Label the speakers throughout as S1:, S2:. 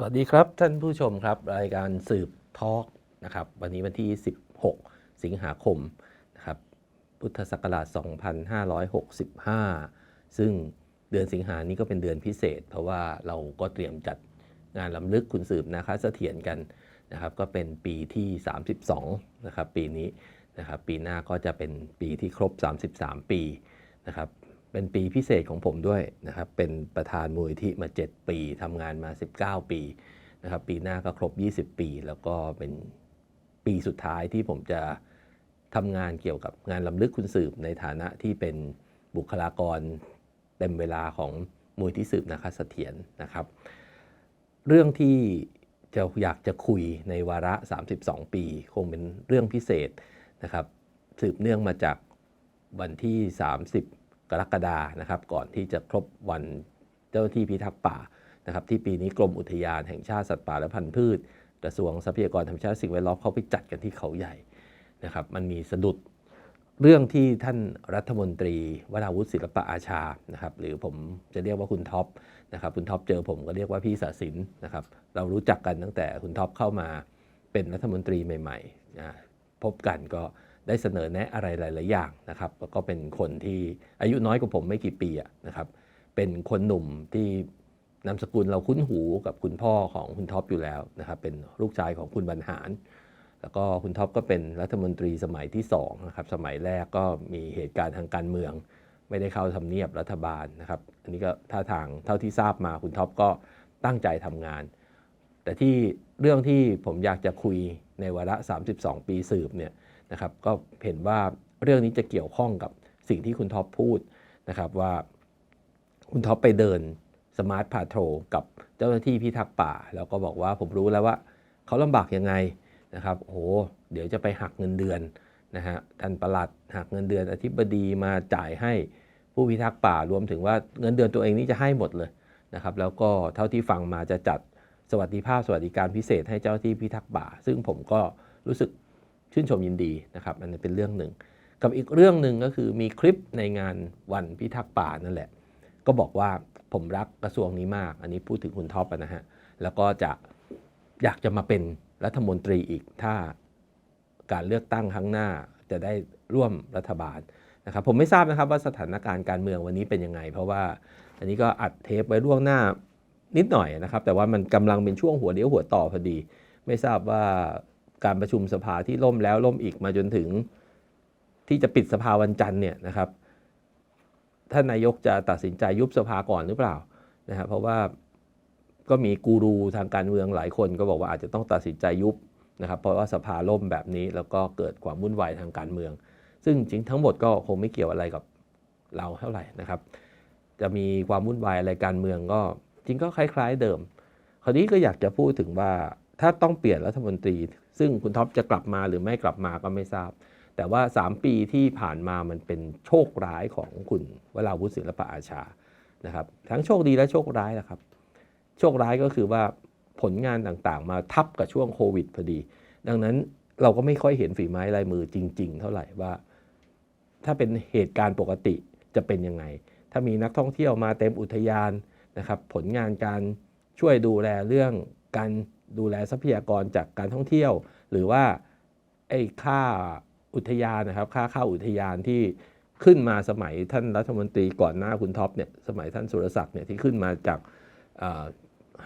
S1: สวัสดีครับ ท่านผู้ชมครับ รายการสืบทอล์กนะครับ วันนี้วันที่ 16 สิงหาคมนะครับ พุทธศักราช 2565 ซึ่งเดือนสิงหานี้ก็เป็นเดือนพิเศษ เพราะว่าเราก็เตรียมจัดงานลำลึกคุณสืบนะคะเสถียรกันนะครับ ก็เป็นปีที่ 32 นะครับ ปีนี้นะครับ ปีหน้าก็จะเป็นปีที่ครบ 33 ปีนะครับ เป็นปีพิเศษของผมด้วยนะครับ เป็นประธานมูลนิธิมา 7 ปีทำงานมา 19 ปีนะครับ ปีหน้าก็ครบ 20 ปี แล้วก็เป็นปีสุดท้ายที่ผมจะทำงานเกี่ยวกับงานลำลึกคุณสืบในฐานะที่เป็นบุคลากรเต็มเวลาของมูลที่สืบนะคะเสถียรนะครับ เรื่องที่จะอยากจะคุยในวาระ 32 ปี คงเป็นเรื่องพิเศษนะครับ สืบเนื่องมาจากวันที่ 30 กรกฎานะครับก่อนที่จะครบวันเจ้าหน้าที่พิทักษ์ป่านะครับที่ปีนี้กรมอุทยานแห่งชาติสัตว์ป่าและพันธุ์พืช กระทรวงทรัพยากรธรรมชาติสิ่งแวดล้อมเขาไปจัดกันที่เขาใหญ่นะครับมันมีสะดุดเรื่องที่ท่านรัฐมนตรีวราวุฒิศิลปะอาชานะครับหรือผมจะเรียกว่าคุณท็อปนะครับคุณท็อปเจอผมก็เรียกว่าพี่ศาสินนะครับเรารู้จักกันตั้งแต่คุณท็อปเข้ามาเป็นรัฐมนตรีใหม่ๆนะพบกันก็ ได้เสนอแนะอะไรหลาย ๆ อย่างนะครับแล้วก็เป็นคนที่อายุน้อยกว่าผมไม่กี่ปีนะครับเป็นคนหนุ่มที่นามสกุลเราคุ้นหูกับคุณพ่อของคุณท็อปอยู่แล้วนะครับเป็นลูกชายของคุณบรรหาร แล้วก็คุณท็อปก็เป็นรัฐมนตรีสมัยที่2นะครับสมัยแรกก็มีเหตุการณ์ทางการเมือง ไม่ได้เข้าทำเนียบรัฐบาลนะครับอันนี้ก็ท่าทางเท่าที่ทราบมาคุณท็อปก็ตั้งใจทำงาน แต่ที่เรื่องที่ผมอยากจะคุยในวาระ 32 ปีสืบเนี่ย นะครับก็เห็นว่าเรื่องนี้จะเกี่ยวข้องกับสิ่งที่คุณท็อปพูดนะครับว่าคุณท็อปไปเดินสมาร์ทพาโทรกับเจ้าหน้าที่พิทักษ์ป่า แล้วก็บอกว่าผมรู้แล้วว่าเขาลำบากยังไงนะครับโอ้โหเดี๋ยวจะไปหักเงินเดือนนะฮะท่านประหลัดหักเงินเดือนอธิบดีมาจ่ายให้ผู้พิทักษ์ป่ารวมถึงว่าเงินเดือนตัวเองนี่จะให้หมดเลยนะครับแล้วก็เท่าที่ฟังมาจะจัดสวัสดิภาพสวัสดิการพิเศษให้เจ้าหน้าที่พิทักษ์ป่า ซึ่งผมก็รู้สึก ชื่นชมยินดีนะครับอันนี้เป็นเรื่องหนึ่ง กับอีกเรื่องหนึ่งก็คือมีคลิปในงานวันพิทักษ์ป่านั่นแหละ ก็บอกว่าผมรักกระทรวงนี้มาก อันนี้พูดถึงคุณท็อปนะฮะแล้วก็จะอยากจะมาเป็นรัฐมนตรีอีกถ้าการเลือกตั้งครั้งหน้าจะได้ร่วมรัฐบาลนะครับผมไม่ทราบนะครับว่าสถานการณ์การเมืองวันนี้เป็นยังไง เพราะว่าอันนี้ก็อัดเทปไว้ล่วงหน้านิดหน่อยนะครับ แต่ว่ามันกำลังเป็นช่วงหัวเดียวหัวต่อพอดี ไม่ทราบว่า การประชุมสภาที่ล่มแล้วล่มอีกมาจนถึง ที่จะปิดสภาวันจันทร์เนี่ยนะครับท่านนายกจะตัดสินใจยุบสภาก่อนหรือเปล่านะครับเพราะว่าก็มีกูรูทางการเมืองหลายคนก็บอกว่าอาจจะต้องตัดสินใจยุบนะครับเพราะว่าสภาล่มแบบนี้แล้วก็เกิดความวุ่นวายทางการเมือง ซึ่งจริงทั้งหมดก็คงไม่เกี่ยวอะไรกับเราเท่าไหร่นะครับ จะมีความวุ่นวายอะไรการเมืองก็จริงก็คล้าย ๆ เดิม คราวนี้ก็อยากจะพูดถึงว่าถ้าต้องเปลี่ยนรัฐมนตรี ซึ่งคุณท็อปจะกลับมาหรือไม่กลับมาก็ไม่ทราบ แต่ว่า 3 ปีที่ผ่านมามันเป็นโชคร้ายของคุณวราวุฒิศิลปะอาชานะครับทั้งโชคดีและโชคร้ายนะครับ โชคร้ายก็คือว่าผลงานต่างๆ มาทับกับช่วงโควิดพอดี ดังนั้นเราก็ไม่ค่อยเห็นฝีไม้ลายมือจริง ๆ เท่าไหร่ว่า ถ้าเป็นเหตุการณ์ปกติจะเป็นยังไง ถ้ามีนักท่องเที่ยวมาเต็มอุทยานนะครับ ผลงานการช่วยดูแลเรื่องการ ดูแลทรัพยากรจากการท่องเที่ยว หรือว่าไอ้ค่าอุทยานนะครับค่าเข้าอุทยานที่ขึ้นมาสมัยท่านรัฐมนตรีก่อนหน้าคุณท็อปเนี่ยสมัยท่านสุรศักดิ์เนี่ยที่ขึ้นมาจาก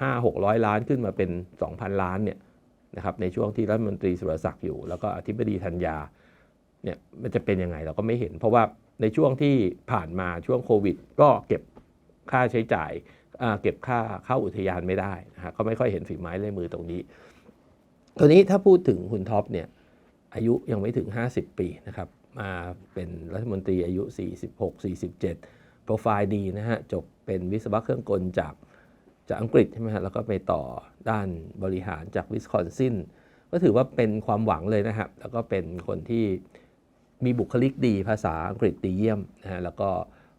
S1: ห้าหกร้อยล้านขึ้นมาเป็น 2,000 ล้านเนี่ยนะครับในช่วงที่รัฐมนตรีสุรศักดิ์อยู่ แล้วก็อธิบดีธัญญาเนี่ยมันจะเป็นยังไงเราก็ไม่เห็น เพราะว่าในช่วงที่ผ่านมาช่วงโควิด ก็เก็บค่าใช้จ่าย เก็บค่าเข้าอุทยานไม่ได้นะฮะก็ไม่ค่อยเห็นฝีไม้ลายมือตรงนี้ตัวนี้ถ้าพูดถึงคุณท็อปเนี่ยอายุยังไม่ถึง 50 ปีนะครับมาเป็นรัฐมนตรีอายุ 46 47 โปรไฟล์ดีนะฮะจบเป็นวิศวะเครื่องกลจากจากอังกฤษใช่ไหมฮะแล้วก็ไปต่อด้านบริหารจากวิสคอนซินก็ถือว่าเป็นความหวังเลยนะครับแล้วก็เป็นคนที่มีบุคลิกดีภาษาอังกฤษดีเยี่ยมนะฮะแล้วก็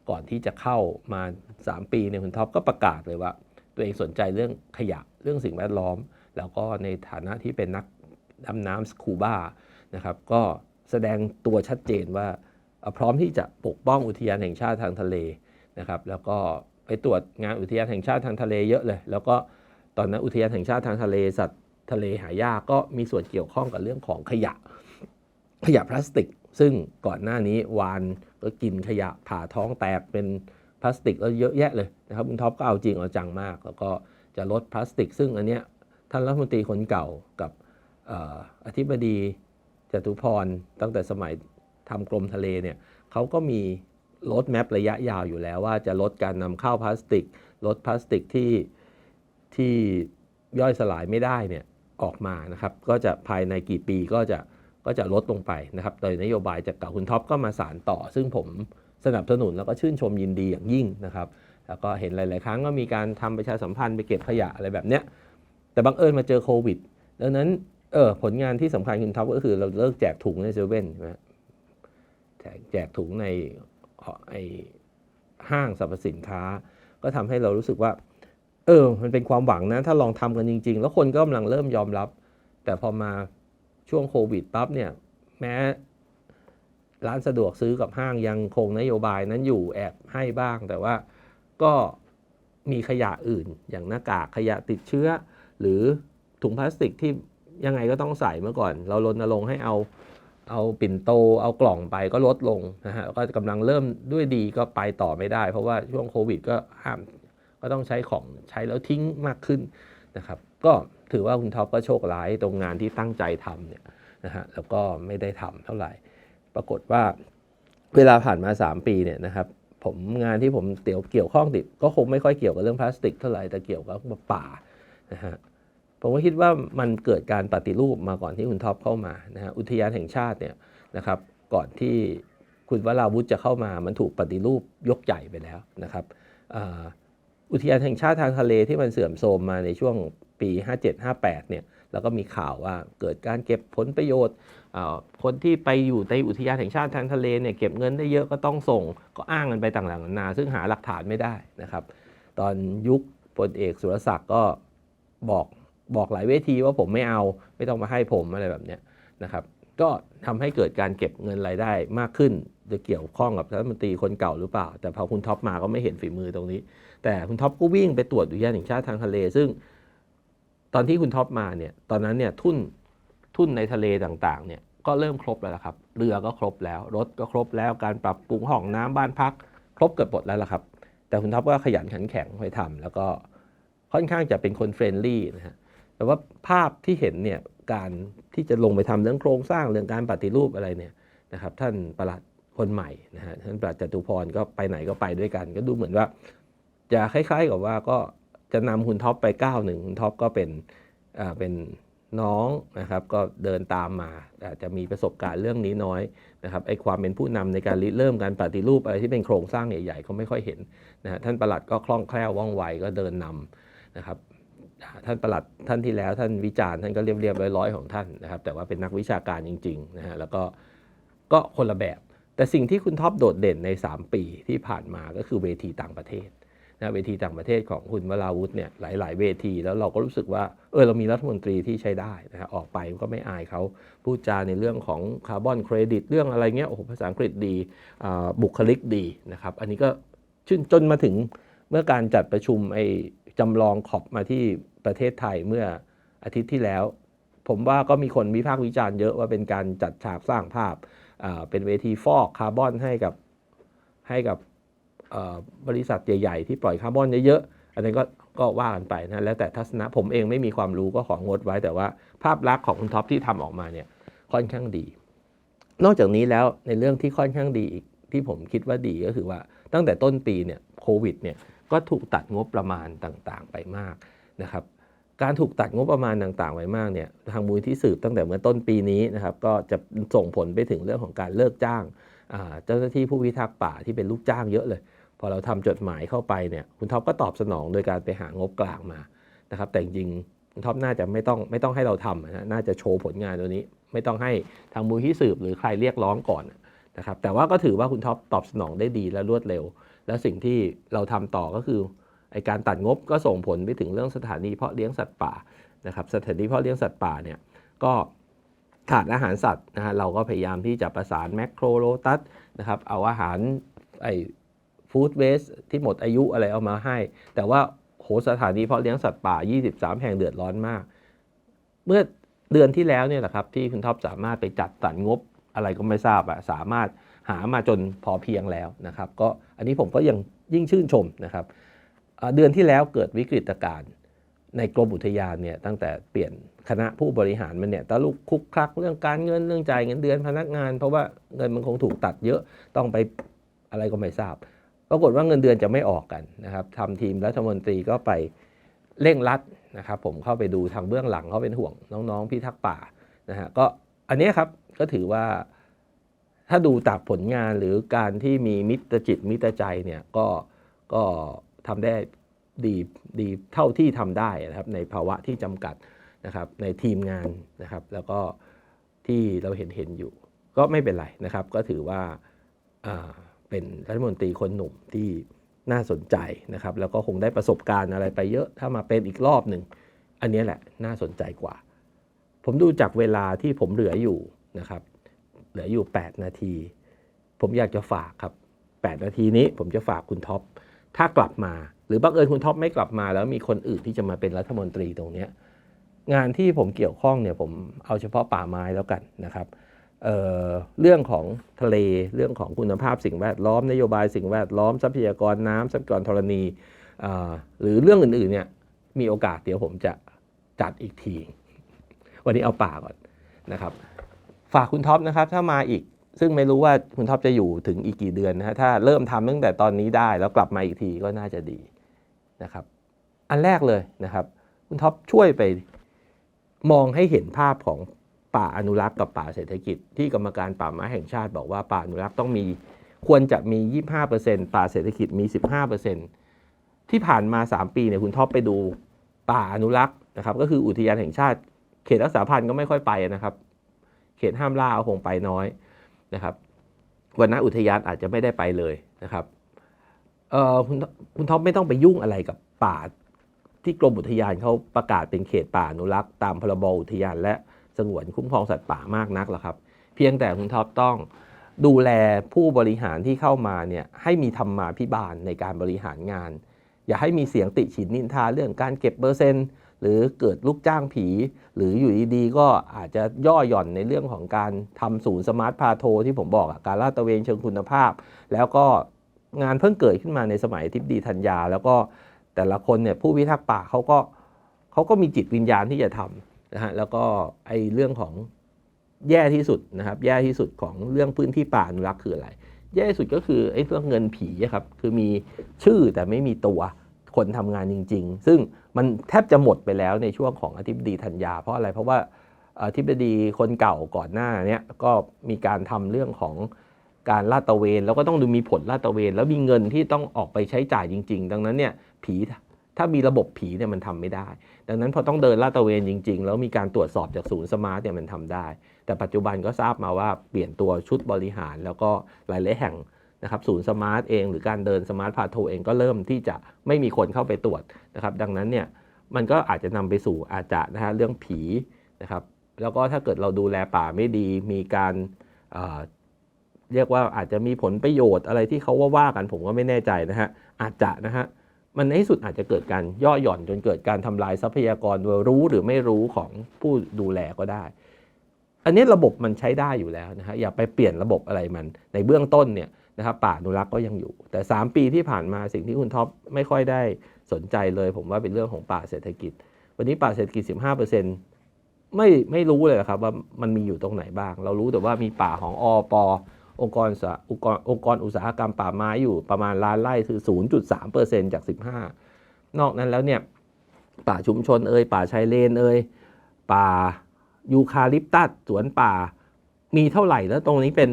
S1: ก่อนที่จะเข้ามา 3 ปีเนี่ยคุณท็อปก็ประกาศเลยว่า ตัวเองสนใจเรื่องขยะเรื่องสิ่งแวดล้อม แล้วก็ในฐานะที่เป็นนักดำน้ำสคูบ้านะครับก็แสดงตัวชัดเจนว่าพร้อมที่จะปกป้องอุทยานแห่งชาติทางทะเลนะครับ แล้วก็ไปตรวจงานอุทยานแห่งชาติทางทะเลเยอะเลย แล้วก็ตอนนั้นอุทยานแห่งชาติทางทะเลสัตว์ทะเลหายากก็มีส่วนเกี่ยวข้องกับเรื่องของขยะ ขยะพลาสติก ซึ่งก่อนหน้านี้วานก็กินขยะผ่าท้องแตกเป็นพลาสติกแล้วเยอะแยะเลยนะครับคุณท็อปก็เอาจริงเอาจังมาก แล้วก็จะลดพลาสติก ซึ่งอันเนี้ยท่านรัฐมนตรีคนเก่ากับอออธิบดีจตุพรตั้งแต่สมัยทำกรมทะเลเนี่ยเขาก็มีลดแมประยะยาวอยู่แล้วว่าจะลดการนำเข้าพลาสติก ลดพลาสติกที่ที่ย่อยสลายไม่ได้เนี่ยออกมานะครับ ก็จะภายในกี่ปีก็จะ ก็จะลดลงไปนะครับโดยนโยบายจากเก่าคุณท็อปก็มาสารต่อ ซึ่งผมสนับสนุนแล้วก็ชื่นชมยินดีอย่างยิ่งนะครับ แล้วก็เห็นหลาย ๆ ครั้งก็มีการทำประชาสัมพันธ์ไปเก็บขยะอะไรแบบเนี้ย แต่บังเอิญมาเจอโควิด ดังนั้นเออผลงานที่สำคัญคุณท็อปก็คือเราเลิกแจกถุงในเซเว่นใช่ไหมแจกถุงในไอห้างสรรพสินค้า ก็ทำให้เรารู้สึกว่า เออ มันเป็นความหวังนะ ถ้าลองทำกันจริง ๆ แล้วคนก็กำลังเริ่มยอมรับ แต่พอมา ช่วงโควิดปั๊บเนี่ยแม้ร้านสะดวกซื้อกับห้างยังคงนโยบายนั้นอยู่แอบให้บ้าง แต่ว่าก็มีขยะอื่น อย่างหน้ากากขยะติดเชื้อ หรือถุงพลาสติกที่ยังไงก็ต้องใส่เมื่อก่อน เรารณรงค์ให้เอาเอาปิ่นโตเอากล่องไปก็ลดลงนะฮะก็กำลังเริ่มด้วยดีก็ไปต่อไม่ได้ เพราะว่าช่วงโควิดก็ห้ามก็ต้องใช้ของใช้แล้วทิ้งมากขึ้นนะครับ ก็ ถือว่าคุณท็อปก็โชคร้ายตรงงานที่ตั้งใจทำเนี่ยนะฮะแล้วก็ไม่ได้ทำเท่าไหร่ ปรากฏว่าเวลาผ่านมา 3 ปีเนี่ยนะครับผมงานที่ผมเกี่ยวเกี่ยวข้องติดก็คงไม่ค่อยเกี่ยวกับเรื่องพลาสติกเท่าไหร่แต่เกี่ยวกับป่านะฮะผมก็คิดว่ามันเกิดการปฏิรูปมาก่อนที่คุณท็อปเข้ามานะฮะอุทยานแห่งชาติเนี่ยนะครับ ก่อนที่คุณวราวุธจะเข้ามามันถูกปฏิรูปยกใหญ่ไปแล้วนะครับ อุทยานแห่งชาติทางทะเลที่มันเสื่อมโทรมมาในช่วงปี 57-58 เนี่ยแล้วก็มีข่าวว่าเกิดการเก็บผลประโยชน์คนที่ไปอยู่ในอุทยานแห่งชาติทางทะเลเนี่ยเก็บเงินได้เยอะก็ต้องส่งก็อ้างกันไปต่างๆนานาซึ่งหาหลักฐานไม่ได้นะครับ ตอนยุคพลเอกสุรศักดิ์ก็บอกบอกหลายเวทีว่าผมไม่เอาไม่ต้องมาให้ผมอะไรแบบเนี้ยนะครับ ก็ทำให้เกิดการเก็บเงินรายได้มากขึ้น จะเกี่ยวข้องกับรัฐมนตรีคนเก่าหรือเปล่า แต่พอคุณท็อปมาก็ไม่เห็นฝีมือตรงนี้ แต่คุณท็อปก็วิ่งไปตรวจอุทยานแห่งชาติทางทะเล ซึ่ง ตอนที่คุณท็อปมาเนี่ยตอนนั้นเนี่ยทุ่นทุ่นในทะเลต่างๆเนี่ยก็เริ่มครบแล้วครับ เรือก็ครบแล้ว รถก็ครบแล้วการปรับปรุงห้องน้ำบ้านพัก ครบเกือบหมดแล้วล่ะครับ แต่คุณท็อปก็ขยันขันแข็งไปทำแล้วก็ค่อนข้างจะเป็นคนเฟรนลี่นะฮะแต่ว่าภาพที่เห็นเนี่ยการที่จะลงไปทำเรื่องโครงสร้างเรื่องการปฏิรูปอะไรเนี่ยนะครับ ท่านประหลัด คนใหม่นะฮะท่านประหลัดจตุพรก็ไปไหนก็ไปด้วยกัน ก็ดูเหมือนว่า จะคล้ายๆกับว่าก็จะนำคุณท็อปไปก้าวหนึ่งคุณท็อปก็เป็นอ่าเป็นน้องนะครับก็เดินตามมาอาจจะมีประสบการณ์เรื่องนี้น้อยนะครับไอ้ความเป็นผู้นำในการริเริ่มการปฏิรูปอะไรที่เป็นโครงสร้างใหญ่ๆเขาไม่ค่อยเห็นนะฮะท่านประหลัดก็คล่องแคล่วว่องไวก็เดินนำนะครับท่านประหลัดท่านที่แล้วท่านวิจารณ์ท่านก็เรียบเรียบร้อยๆของท่านนะครับแต่ว่าเป็นนักวิชาการจริงๆนะฮะแล้วก็ก็คนละแบบ แต่สิ่งที่คุณท็อปโดดเด่นใน 3 ปีที่ผ่านมาก็คือเวทีต่างประเทศนะเวทีต่างประเทศของคุณวราวุธเนี่ยหลาย ๆ เวทีแล้วเราก็รู้สึกว่าเออเรามีรัฐมนตรีที่ใช้ได้นะฮะออกไปก็ไม่อายเขาพูดจาในเรื่องของคาร์บอนเครดิตเรื่องอะไรเงี้ยโอ้โหภาษาอังกฤษดีอ่าบุคลิกดีนะครับอันนี้ก็ชื่นจนมาถึงเมื่อการจัดประชุมไอ้จำลองขอบมาที่ประเทศไทยเมื่ออาทิตย์ที่แล้ว ผมว่าก็มีคนวิพากษ์วิจารณ์เยอะว่าเป็นการจัดฉากสร้างภาพ เป็นเวทีฟอกคาร์บอนให้กับให้กับบริษัทใหญ่ ๆ ที่ปล่อยคาร์บอนเยอะๆ อันนั้นก็ก็ว่ากันไปนะแล้วแต่ทัศนะผมเองไม่มีความรู้ก็ของดไว้แต่ว่าภาพลักษณ์ของคุณท็อปที่ทำออกมาเนี่ยค่อนข้างดี นอกจากนี้แล้วในเรื่องที่ค่อนข้างดีอีกที่ผมคิดว่าดีก็คือว่าตั้งแต่ต้นปีเนี่ยโควิดเนี่ยก็ถูกตัดงบประมาณต่างๆไปมากนะครับ การถูกตัดงบประมาณต่างๆไว้มากเนี่ยทางมูลที่สืบตั้งแต่เมื่อต้นปีนี้นะครับก็จะส่งผลไปถึงเรื่องของการเลิกจ้างเจ้าหน้าที่ผู้พิทักษ์ป่าที่เป็นลูกจ้างเยอะเลย พอเราทำจดหมายเข้าไปเนี่ยคุณท็อปก็ตอบสนองโดยการไปหางบกลางมานะครับแต่จริงคุณท็อปน่าจะไม่ต้องไม่ต้องให้เราทำนะน่าจะโชว์ผลงานตัวนี้ ไม่ต้องให้ทางมูลที่สืบหรือใครเรียกร้องก่อนนะครับแต่ว่าก็ถือว่าคุณท็อปตอบสนองได้ดีและรวดเร็ว และสิ่งที่เราทำต่อก็คือ ไอการตัดงบก็ส่งผลไปถึงเรื่องสถานีเพาะเลี้ยงสัตว์ป่านะครับสถานีเพาะเลี้ยงสัตว์ป่าเนี่ยก็ขาดอาหารสัตว์นะฮะเราก็พยายามที่จะประสานแมคโครโลตัสนะครับเอาอาหารไอฟู้ดเวสที่หมดอายุอะไรเอามาให้ แต่ว่าโหสถานีเพาะเลี้ยงสัตว์ป่า 23 แห่งเดือดร้อนมาก เมื่อเดือนที่แล้วเนี่ยแหละครับที่คุณท็อปสามารถไปจัดสรรงบอะไรก็ไม่ทราบอะสามารถหามาจนพอเพียงแล้วนะครับ ก็อันนี้ผมก็ยังยิ่งชื่นชมนะครับ เดือนที่แล้วเกิดวิกฤตการณ์ในกรมอุทยานเนี่ยตั้งแต่เปลี่ยนคณะผู้บริหารมันเนี่ยตะลุกคุกคลักเรื่องการเงินเรื่องจ่ายเงินเดือนพนักงาน เพราะว่าเงินมันคงถูกตัดเยอะต้องไปอะไรก็ไม่ทราบ ปรากฏว่าเงินเดือนจะไม่ออกกันนะครับทำทีมรัฐมนตรีก็ไปเร่งรัดนะครับผมเข้าไปดูทางเบื้องหลังเขาเป็นห่วงน้องๆพิทักษ์ป่านะฮะก็อันนี้ครับก็ถือว่าถ้าดูจากผลงานหรือการที่มีมิตรจิตมิตรใจเนี่ยก็ก็ ทำได้ดีดีเท่าที่ทำได้นะครับในภาวะที่จำกัดนะครับในทีมงานนะครับ แล้วก็ที่เราเห็นเห็นอยู่ ก็ไม่เป็นไรนะครับ ก็ถือว่าเป็นรัฐมนตรีคนหนุ่มที่น่าสนใจนะครับ แล้วก็คงได้ประสบการณ์อะไรไปเยอะถ้ามาเป็นอีกรอบหนึ่งอันนี้แหละน่าสนใจกว่า ผมดูจากเวลาที่ผมเหลืออยู่นะครับ เหลืออยู่ 8 นาที ผมอยากจะฝากครับ 8 นาทีนี้ผมจะฝากคุณท็อป ถ้ากลับมา หรือบังเอิญคุณท็อปไม่กลับมา แล้วมีคนอื่นที่จะมาเป็นรัฐมนตรีตรงนี้งานที่ผมเกี่ยวข้องเนี่ยผมเอาเฉพาะป่าไม้แล้วกันนะครับเเรื่องของทะเลเรื่องของคุณภาพสิ่งแวดล้อมนโยบายสิ่งแวดล้อมทรัพยากรน้ำทรัพยากรธรณีหรือเรื่องอื่นๆเนี่ยมีโอกาสเดี๋ยวผมจะจัดอีกที วันนี้เอาป่าก่อนนะครับ ฝากคุณท็อปนะครับ ถ้ามาอีก ซึ่งไม่รู้ว่าคุณท็อปจะอยู่ถึงอีกกี่เดือนนะฮะถ้าเริ่มทำตั้งแต่ตอนนี้ได้แล้วกลับมาอีกทีก็น่าจะดีนะครับ อันแรกเลยนะครับ คุณท็อปช่วยไปมองให้เห็นภาพของป่าอนุรักษ์กับป่าเศรษฐกิจ ที่กรรมการป่าไม้แห่งชาติบอกว่าป่าอนุรักษ์ต้องมีควรจะมี 25%ป่าเศรษฐกิจมี 15%ที่ผ่านมา 3 ปีเนี่ยคุณท็อปไปดูป่าอนุรักษ์นะครับก็คืออุทยานแห่งชาติ เขตรักษาพันธุ์ก็ไม่ค่อยไปนะครับ เขตห้ามล่าก็คงไปน้อย นะครับวันนั้นอุทยานอาจจะไม่ได้ไปเลยนะครับเออคุณคุณท็อปไม่ต้องไปยุ่งอะไรกับป่าที่กรมอุทยานเขาประกาศเป็นเขตป่าอนุรักษ์ตามพรบอุทยานและสงวนคุ้มครองสัตว์ป่ามากนักหรอกครับ เพียงแต่คุณท็อปต้องดูแลผู้บริหารที่เข้ามาเนี่ยให้มีธรรมาภิบาลในการบริหารงาน อย่าให้มีเสียงติฉินนินทาเรื่องการเก็บเปอร์เซ็นต์ หรือเกิดลูกจ้างผี หรืออยู่ดีๆก็อาจจะย่อหย่อนในเรื่องของการทำศูนย์สมาร์ทพาโทที่ผมบอกการลาดตระเวนเชิงคุณภาพ แล้วก็งานเพิ่งเกิดขึ้นมาในสมัยทิพดีธัญญา แล้วก็แต่ละคนเนี่ยผู้พิทักษ์ป่าเขาก็เขาก็มีจิตวิญญาณที่จะทำนะฮะแล้วก็ไอ้เรื่องของแย่ที่สุดนะครับ แย่ที่สุดของเรื่องพื้นที่ป่าอนุรักษ์คืออะไร แย่ที่สุดก็คือไอ้เรื่องเงินผีครับ คือมีชื่อแต่ไม่มีตัว คนทำงานจริง ๆ ซึ่งมันแทบจะหมดไปแล้วในช่วงของอธิบดีธัญญา เพราะอะไรเพราะว่าอธิบดีคนเก่าก่อนหน้านี้ก็มีการทำเรื่องของการลาดตระเวนแล้วก็ต้องดูมีผลลาดตระเวน แล้วมีเงินที่ต้องออกไปใช้จ่ายจริง ๆ ดังนั้นเนี่ยผีถ้ามีระบบผีเนี่ยมันทำไม่ได้ ดังนั้นพอต้องเดินลาดตระเวนจริง ๆ แล้วมีการตรวจสอบจากศูนย์สมาร์ทเนี่ยมันทำได้ แต่ปัจจุบันก็ทราบมาว่าเปลี่ยนตัวชุดบริหาร แล้วก็หลายๆแห่ง นะครับศูนย์สมาร์ทเองหรือการเดินสมาร์ทพาโทเองก็เริ่มที่จะไม่มีคนเข้าไปตรวจนะครับดังนั้นเนี่ยมันก็อาจจะนำไปสู่อาจจะนะฮะเรื่องผีนะครับแล้วก็ถ้าเกิดเราดูแลป่าไม่ดีมีการเอ่อเรียกว่าอาจจะมีผลประโยชน์อะไรที่เขาว่าว่ากันผมก็ไม่แน่ใจนะฮะอาจจะนะฮะมันในที่สุดอาจจะเกิดการย่อหย่อนจนเกิดการทำลายทรัพยากรโดยรู้หรือไม่รู้ของผู้ดูแลก็ได้ อันนี้ระบบมันใช้ได้อยู่แล้วนะฮะอย่าไปเปลี่ยนระบบอะไรมันในเบื้องต้นเนี่ย นะครับป่าอนุรักษ์ก็ยังอยู่ แต่ 3 ปีที่ผ่านมาสิ่งที่คุณท็อปไม่ค่อยได้สนใจเลย ผมว่าเป็นเรื่องของป่าเศรษฐกิจ วันนี้ป่าเศรษฐกิจ 15%ไม่ไม่รู้เลยครับว่ามันมีอยู่ตรงไหนบ้าง เรารู้แต่ว่ามีป่าของอปองค์กรสองค์กรองค์กรอุตสาหกรรมป่าไม้อยู่ประมาณล้านไร่คือ 0.3%จาก 15 นอกนั้นแล้วเนี่ยป่าชุมชนเอ่ยป่าชายเลนเอ่ยป่ายูคาลิปตัสสวนป่ามีเท่าไหร่แล้วตรงนี้เป็น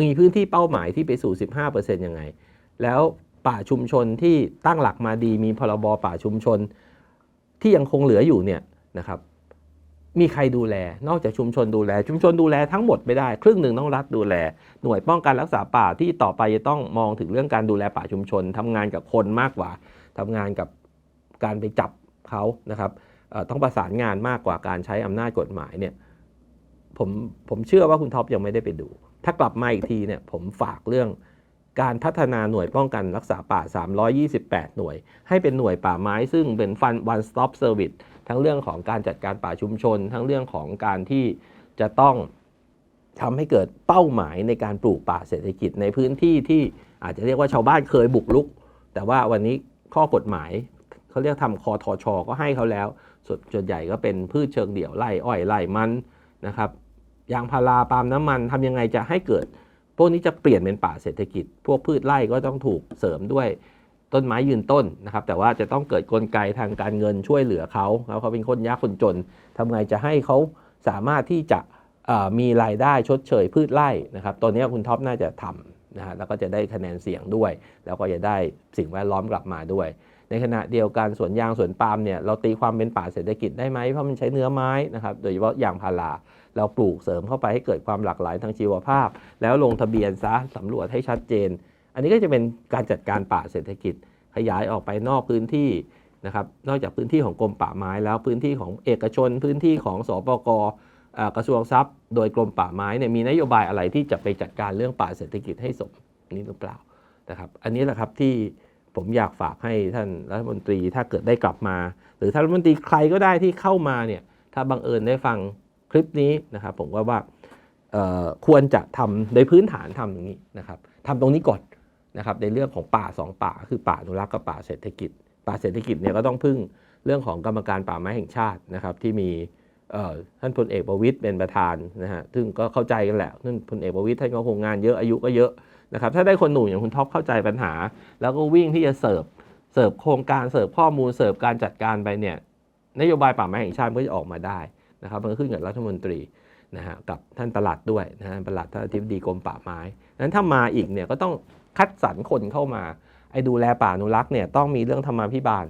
S1: มีพื้นที่เป้าหมายที่ไปสู่ 15%ยังไง แล้วป่าชุมชนที่ตั้งหลักมาดีมีพรบป่าชุมชนที่ยังคงเหลืออยู่เนี่ยนะครับมีใครดูแล นอกจากชุมชนดูแล ชุมชนดูแลทั้งหมดไม่ได้ ครึ่งหนึ่งต้องรัฐดูแล หน่วยป้องกันรักษาป่าที่ต่อไปจะต้องมองถึงเรื่องการดูแลป่าชุมชนทำงานกับคนมากกว่าทำงานกับการไปจับเขานะครับต้องประสานงานมากกว่าการใช้อำนาจกฎหมายเนี่ยผมผมเชื่อว่าคุณท็อปยังไม่ได้ไปดู ถ้ากลับมาอีกทีเนี่ยผมฝากเรื่องการพัฒนาหน่วยป้องกันรักษาป่า 328 หน่วย ให้เป็นหน่วยป่าไม้ซึ่งเป็นฟัน one stop service ทั้งเรื่องของการจัดการป่าชุมชน ทั้งเรื่องของการที่จะต้องทำให้เกิดเป้าหมายในการปลูกป่าเศรษฐกิจในพื้นที่ที่อาจจะเรียกว่าชาวบ้านเคยบุกรุก แต่ว่าวันนี้ข้อกฎหมายเขาเรียกทำคอทอชอก็ให้เขาแล้วส่วนส่วนใหญ่ก็เป็นพืชเชิงเดี่ยวไร่อ้อยไร่มันนะครับ ยางพาราปาล์มน้ำมันทำยังไงจะให้เกิด พวกนี้จะเปลี่ยนเป็นป่าเศรษฐกิจ พวกพืชไร่ก็ต้องถูกเสริมด้วยต้นไม้ยืนต้นนะครับ แต่ว่าจะต้องเกิดกลไกทางการเงินช่วยเหลือเขาแล้วเขาเป็นคนยากคนจนทำไงจะให้เขาสามารถที่จะมีรายได้ชดเชยพืชไร่นะครับตัวนี้คุณท็อปน่าจะทำนะฮะแล้วก็จะได้คะแนนเสียงด้วย แล้วก็จะได้สิ่งแวดล้อมกลับมาด้วย ในขณะเดียวกันสวนยางสวนปาล์มเนี่ยเราตีความเป็นป่าเศรษฐกิจได้ไหมเพราะมันใช้เนื้อไม้นะครับโดยเฉพาะยางพารา เราปลูกเสริมเข้าไปให้เกิดความหลากหลายทางชีวภาพ แล้วลงทะเบียนซะสำรวจให้ชัดเจน อันนี้ก็จะเป็นการจัดการป่าเศรษฐกิจ ขยายออกไปนอกพื้นที่นะครับนอกจากพื้นที่ของกรมป่าไม้แล้วพื้นที่ของเอกชน พื้นที่ของสปกเอ่อกระทรวงทรัพย์ โดยกรมป่าไม้เนี่ยมีนโยบายอะไรที่จะไปจัดการเรื่องป่าเศรษฐกิจให้สมนี้หรือเปล่านะครับ อันนี้แหละครับที่ผมอยากฝากให้ท่านรัฐมนตรีถ้าเกิดได้กลับมา หรือท่านรัฐมนตรีใครก็ได้ที่เข้ามาเนี่ยถ้าบังเอิญได้ฟัง ลิปนี้นะครับผมว่าว่าควรจะทำโดยพื้นฐานทำอย่างนี้นะครับทำตรงนี้ก่อนนะครับในเรื่องของป่าสองป่า คือป่าอนุรักษ์กับป่าเศรษฐกิจ ป่าเศรษฐกิจเนี่ยก็ต้องพึ่งเรื่องของกรรมการป่าไม้แห่งชาตินะครับที่มีท่านพลเอกประวิตยเป็นประธานนะฮะซึ่งก็เข้าใจกันแหละท่านพลเอกประวิตยท่านก็คงงานเยอะอายุก็เยอะนะครับถ้าได้คนหนุ่มอย่างคุณท็อปเข้าใจปัญหา แล้วก็วิ่งที่จะเสิร์ฟเสิร์ฟโครงการเสิร์ฟข้อมูลเสิร์ฟการจัดการไปเนี่ยนโยบายป่าไม้แห่งชาติก็จะออกมาได้ นะครับมันก็ขึ้นกับรัฐมนตรีนะฮะกับท่านประหลัดด้วยนะฮะประหลัดท่านอธิบดีกรมป่าไม้นั้นถ้ามาอีกเนี่ยก็ต้องคัดสรรคนเข้ามาไอ้ดูแลป่าอนุรักษ์เนี่ยต้องมีเรื่องธรรมาภิบาล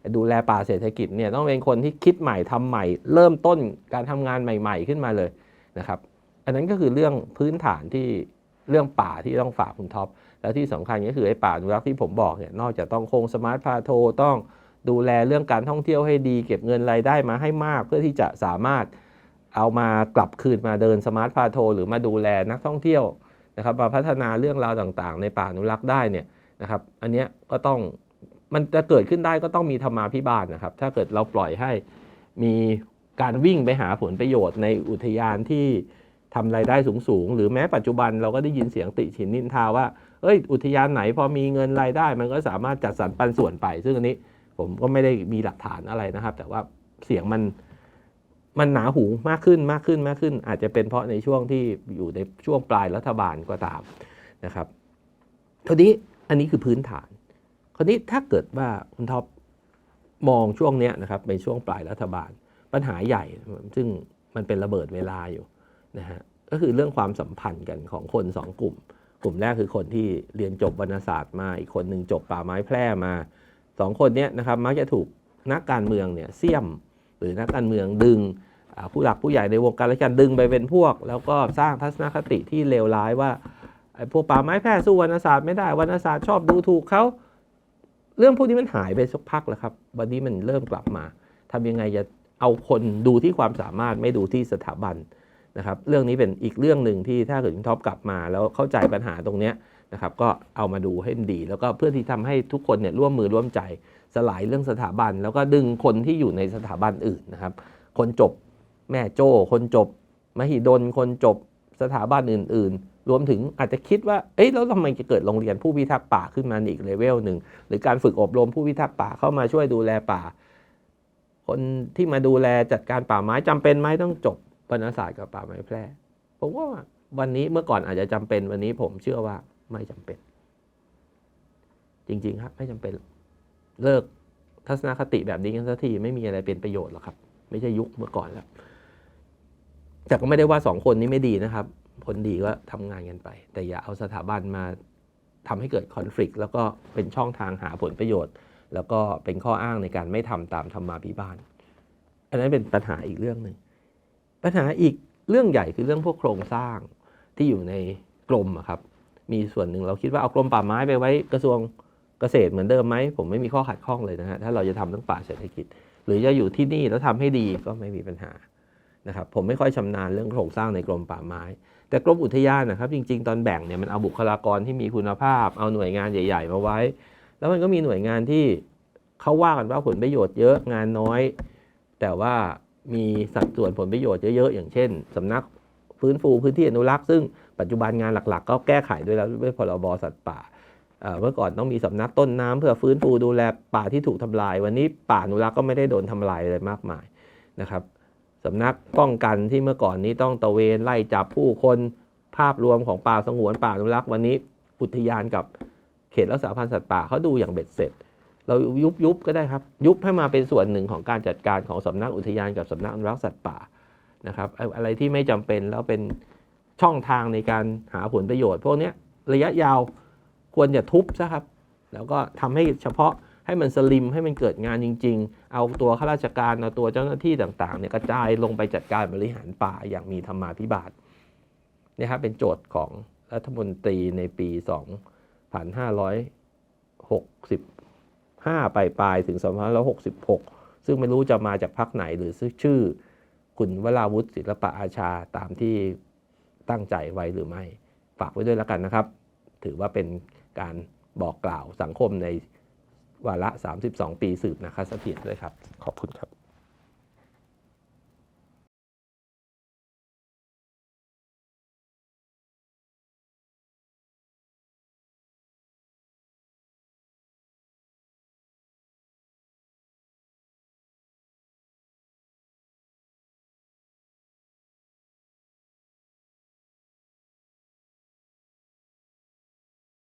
S1: ไอ้ดูแลป่าเศรษฐกิจเนี่ยต้องเป็นคนที่คิดใหม่ทำใหม่ เริ่มต้นการทำงานใหม่ ๆ ขึ้นมาเลยนะครับอันนั้นก็คือเรื่องพื้นฐานที่เรื่องป่าที่ต้องฝากคุณท็อปแล้วที่สำคัญก็คือไอ้ป่าอนุรักษ์ที่ผมบอกเนี่ยนอกจากต้องคงสมาร์ทพาโทต้อง ดูแลเรื่องการท่องเที่ยวให้ดี เก็บเงินรายได้มาให้มาก เพื่อที่จะสามารถเอามากลับคืนมาเดินสมาร์ทพาโทหรือมาดูแลนักท่องเที่ยวนะครับมาพัฒนาเรื่องราวต่างๆ ในป่าอนุรักษ์ได้เนี่ยนะครับ อันเนี้ยก็ต้องมันจะเกิดขึ้นได้ก็ต้องมีธรรมาภิบาลนะครับ ถ้าเกิดเราปล่อยให้มีการวิ่งไปหาผลประโยชน์ในอุทยานที่ทำรายได้สูงๆ หรือแม้ปัจจุบันเราก็ได้ยินเสียงติฉินนินทาว่า เอ้ย อุทยานไหนพอมีเงินรายได้ มันก็สามารถจัดสรรปันส่วนไป ซึ่งอันนี้ ผมก็ไม่ได้มีหลักฐานอะไรนะครับ แต่ว่าเสียงมันมันหนาหูมากขึ้นมากขึ้นมากขึ้น อาจจะเป็นเพราะในช่วงที่อยู่ในช่วงปลายรัฐบาลก็ตามนะครับทีนี้อันนี้คือพื้นฐานคราวนี้ถ้าเกิดว่าคุณท็อปมองช่วงเนี้ยนะครับเป็นช่วงปลายรัฐบาล ปัญหาใหญ่ซึ่งมันเป็นระเบิดเวลาอยู่นะฮะก็คือเรื่องความสัมพันธ์กันของคนสองกลุ่ม กลุ่มแรกคือคนที่เรียนจบวรรณศาสตร์มาอีกคนหนึ่งจบป่าไม้แพร่มา สองคนนี้นะครับมักจะถูกนักการเมืองเนี่ยเสี่ยม หรือนักการเมืองดึงผู้หลักผู้ใหญ่ในวงการราชการดึงไปเป็นพวก แล้วก็สร้างทัศนคติที่เลวร้ายว่าไอ้พวกป่าไม้แพร่สู้วรรณศาสตร์ไม่ได้วรรณศาสตร์ชอบดูถูกเขาเรื่องพวกนี้มันหายไปสักพักแล้วครับ วันนี้มันเริ่มกลับมาทำยังไงจะเอาคนดูที่ความสามารถไม่ดูที่สถาบันนะครับ เรื่องนี้เป็นอีกเรื่องหนึ่งที่ถ้าเกิดคุณท็อปกลับมา แล้วเข้าใจปัญหาตรงเนี้ย นะครับก็เอามาดูให้ดี แล้วก็เพื่อที่ทำให้ทุกคนเนี่ยร่วมมือร่วมใจสลายเรื่องสถาบัน แล้วก็ดึงคนที่อยู่ในสถาบันอื่นนะครับ คนจบแม่โจ้ คนจบ มหิดล คนจบสถาบันอื่น ๆ รวมถึงอาจจะคิดว่า เอ๊ะแล้วทำไมจะเกิดโรงเรียนผู้พิทักษ์ป่าขึ้นมาอีกเลเวลหนึ่งหรือการฝึกอบรมผู้พิทักษ์ป่าเข้ามาช่วยดูแลป่า คนที่มาดูแลจัดการป่าไม้จำเป็นไหมต้องจบวรรณศาสตร์กับป่าไม้แพร่ผมว่าวันนี้เมื่อก่อนอาจจะจำเป็นวันนี้ผมเชื่อว่า ไม่จำเป็น จริงๆครับไม่จำเป็นเลิกทัศนคติแบบนี้กันสักทีไม่มีอะไรเป็นประโยชน์หรอกครับ ไม่ใช่ยุคเมื่อก่อนแล้ว แต่ก็ไม่ได้ว่าสองคนนี้ไม่ดีนะครับ คนดีก็ทำงานกันไป แต่อย่าเอาสถาบันมาทำให้เกิดคอน FLICT แล้วก็เป็นช่องทางหาผลประโยชน์ แล้วก็เป็นข้ออ้างในการไม่ทำตามธรรมาภิบาล อันนั้นเป็นปัญหาอีกเรื่องหนึ่งปัญหาอีกเรื่องใหญ่คือเรื่องพวกโครงสร้างที่อยู่ในกรมครับ มีส่วนหนึ่งเราคิดว่าเอากรมป่าไม้ไปไว้กระทรวงเกษตรเหมือนเดิมไหมผมไม่มีข้อขัดข้องเลยนะฮะถ้าเราจะทำเรื่องป่าเศรษฐกิจ หรือจะอยู่ที่นี่แล้วทำให้ดีก็ไม่มีปัญหานะครับผมไม่ค่อยชำนาญเรื่องโครงสร้างในกรมป่าไม้ แต่กรมอุทยานนะครับ จริง ๆ ตอนแบ่งเนี่ยมันเอาบุคลากรที่มีคุณภาพ เอาหน่วยงานใหญ่ ๆ มาไว้ แล้วมันก็มีหน่วยงานที่เขาว่ากันว่าผลประโยชน์เยอะงานน้อย แต่ว่ามีสัดส่วนผลประโยชน์เยอะๆอย่างเช่นสำนักฟื้นฟูพื้นที่อนุรักษ์ซึ่ง ปัจจุบันงานหลักๆ ก็แก้ไขด้วยแล้วด้วยพรบสัตว์ป่าเมื่อก่อนต้องมีสำนักต้นน้ำเพื่อฟื้นฟูดูแลป่าที่ถูกทำลาย วันนี้ป่าอนุรักษ์ก็ไม่ได้โดนทำลายอะไรมากมายนะครับสำนักป้องกันที่เมื่อก่อนนี้ต้องตระเวนไล่จับผู้คนภาพรวมของป่าสงวนป่าอนุรักษ์วันนี้อุทยานกับเขตรักษาพันธุ์สัตว์ป่าเขาดูอย่างเบ็ดเสร็จ เรายุบยุบก็ได้ครับ ยุบให้มาเป็นส่วนหนึ่งของการจัดการของสำนักอุทยานกับสำนักอนุรักษ์สัตว์ป่านะครับไอ้อะไรที่ไม่จำเป็นแล้วเป็น ช่องทางในการหาผลประโยชน์ พวกนี้ระยะยาวควรจะทุบซะครับ แล้วก็ทำให้เฉพาะให้มันสลิมให้มันเกิดงานจริง ๆ เอาตัวข้าราชการเอาตัวเจ้าหน้าที่ต่างๆเนี่ยกระจายลงไปจัดการบริหารป่าอย่างมีธรรมาภิบาลนี่ครับเป็นโจทย์ของรัฐมนตรีในปี 2560ห้าปลายปลายๆถึง 2566 ซึ่งไม่รู้จะมาจากพรรคไหนหรือชื่อคุณวราวุฒิศิลปะอาชาตามที่ ตั้งใจไว้หรือไม่ ฝากไว้ด้วยแล้วกันนะครับ ถือว่าเป็นการบอกกล่าวสังคมในวาระ 32 ปีสืบนาคะสถิตด้วยครับ ขอบคุณครับ